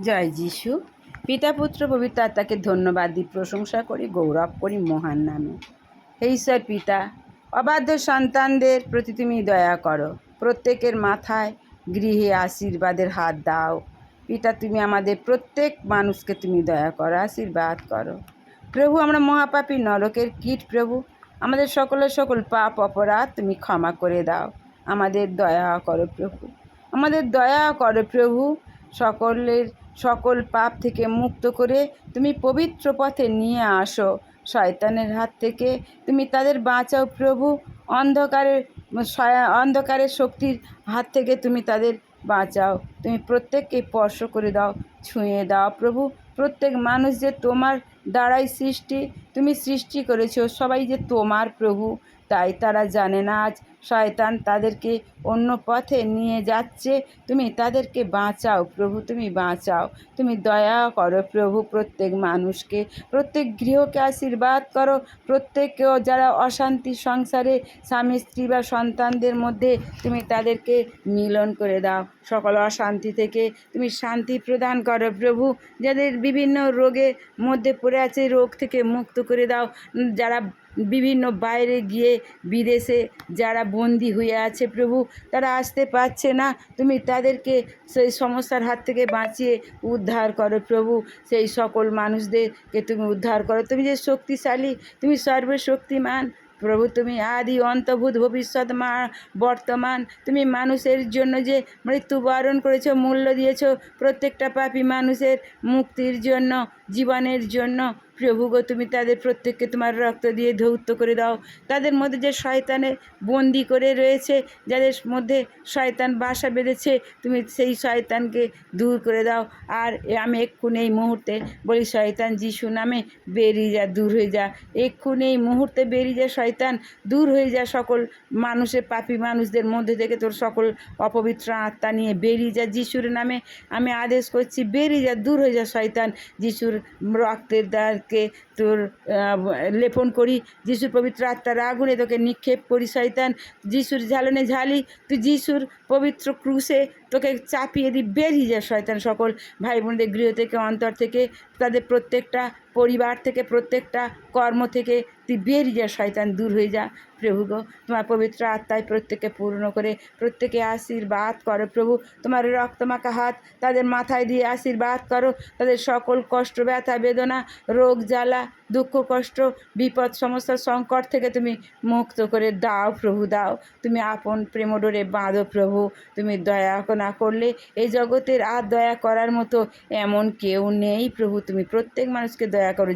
জয় যিশু। পিতা, পুত্র, পবিত্র আত্মাকে ধন্যবাদ দিই প্রশংসা করি, গৌরব করি মহান নামে। হে ঈশ্বর পিতা, অবাধ্য সন্তানদের প্রতি তুমি দয়া করো। প্রত্যেকের মাথায় গৃহে আশীর্বাদের হাত দাও। পিতা, তুমি আমাদের প্রত্যেক মানুষকে তুমি দয়া করো, আশীর্বাদ করো। প্রভু, আমরা মহাপাপী নরকের কীট প্রভু। আমাদের সকলের সকল পাপ, অপরাধ তুমি ক্ষমা করে দাও। আমাদের দয়া করো প্রভু। আমাদের দয়া করো প্রভু। সকলের, সকল পাপ থেকে মুক্ত করে তুমি পবিত্র পথে নিয়ে আসো। শয়তানের হাত থেকে তুমি তাদের বাঁচাও প্রভু। অন্ধকারের অন্ধকারের শক্তির হাত থেকে তুমি তাদের বাঁচাও। তুমি প্রত্যেককে স্পর্শ করে দাও, ছুঁয়ে দাও প্রভু। প্রত্যেক মানুষ যে তোমার দ্বারাই সৃষ্টি, তুমি সৃষ্টি করেছ, সবাই যে তোমার প্রভু। তাই তারা জানে না আজ শয়তান তাদেরকে অন্য পথে নিয়ে যাচ্ছে। তুমি তাদেরকে বাঁচাও প্রভু, তুমি বাঁচাও। তুমি দয়া করো প্রভু, প্রত্যেক মানুষকে, প্রত্যেক গৃহকে আশীর্বাদ করো। প্রত্যেককেও যারা অশান্তি সংসারে স্বামী, স্ত্রী বা সন্তানদের মধ্যে তুমি তাদেরকে মিলন করে দাও। সকল অশান্তি থেকে তুমি শান্তি প্রদান করো প্রভু। যাদের বিভিন্ন রোগের মধ্যে পড়ে আছে, রোগ থেকে মুক্ত করে দাও। যারা বিভিন্ন বাইরে গিয়ে বিদেশে যারা বন্দি হয়ে আছে প্রভু, তারা আসতে পারছে না। তুমি তাদেরকে সেই সমস্যার হাত থেকে বাঁচিয়ে উদ্ধার করো প্রভু। সেই সকল মানুষদেরকে তুমি উদ্ধার করো। তুমি যে শক্তিশালী, তুমি সর্বশক্তিমান প্রভু। তুমি আদি অন্তভূত ভবিষ্যৎ, মা, বর্তমান। তুমি মানুষের জন্য যে মৃত্যুবরণ করেছ, মূল্য দিয়েছ, প্রত্যেকটা পাপী মানুষের মুক্তির জন্য, জীবনের জন্য প্রভু গো, তুমি তাদের প্রত্যেককে তোমার রক্ত দিয়ে ধৌত করে দাও। তাদের মধ্যে যে শয়তানে বন্দি করে রয়েছে, যাদের মধ্যে শয়তান বাসা বেঁধেছে, তুমি সেই শয়তানকে দূর করে দাও। আর আমি এক্ষুনি এই মুহূর্তে বলি, শয়তান যিশু নামে বেরিয়ে যা, দূর হয়ে যা। এক্ষুনি এই মুহূর্তে বেরিয়ে যা, শয়তান, দূর হয়ে যা সকল মানুষের, পাপী মানুষদের মধ্যে থেকে তোর সকল অপবিত্র আত্মা নিয়ে বেরিয়ে যা যিশুর নামে। আমি আদেশ করছি, বেরিয়ে যা, দূর হয়ে যা, শয়তান। যিশুর রক্তের দ্বারকে তোর লেপন করি। যিশুর পবিত্র আত্মার আগুনে তোকে নিক্ষেপ করি, শয়তান। যিশুর ঝালনে ঝালি, তুই যিশুর পবিত্র ক্রুশে তোকে চাপিয়ে দিই বেরিয়ে যা শয়তান সকল ভাই বোনদের গৃহ থেকে, অন্তর থেকে, তাদের প্রত্যেকটা পরিবার থেকে, প্রত্যেকটা কর্ম থেকে। তুই বেরিয়ে যা, শয়তান, দূর হয়ে যা। প্রভু গো তোমার পবিত্র আত্মায় প্রত্যেককে পূর্ণ করে, প্রত্যেকে আশীর্বাদ করো প্রভু। তোমার রক্তমাখা হাত, তাদের মাথায় দিয়ে আশীর্বাদ করো। তাদের সকল কষ্ট, ব্যথা, বেদনা, রোগ, জ্বালা, দুঃখ, কষ্ট, বিপদ, সমস্যা, সংকট থেকে তুমি মুক্ত করে দাও প্রভু, দাও। তুমি আপন প্রেমডোরে বাঁধো প্রভু। তুমি দয়া না করলে এই জগতের আর দয়া করার মতো এমন কেউ নেই প্রভু। তুমি প্রত্যেক মানুষকে দয়া করো।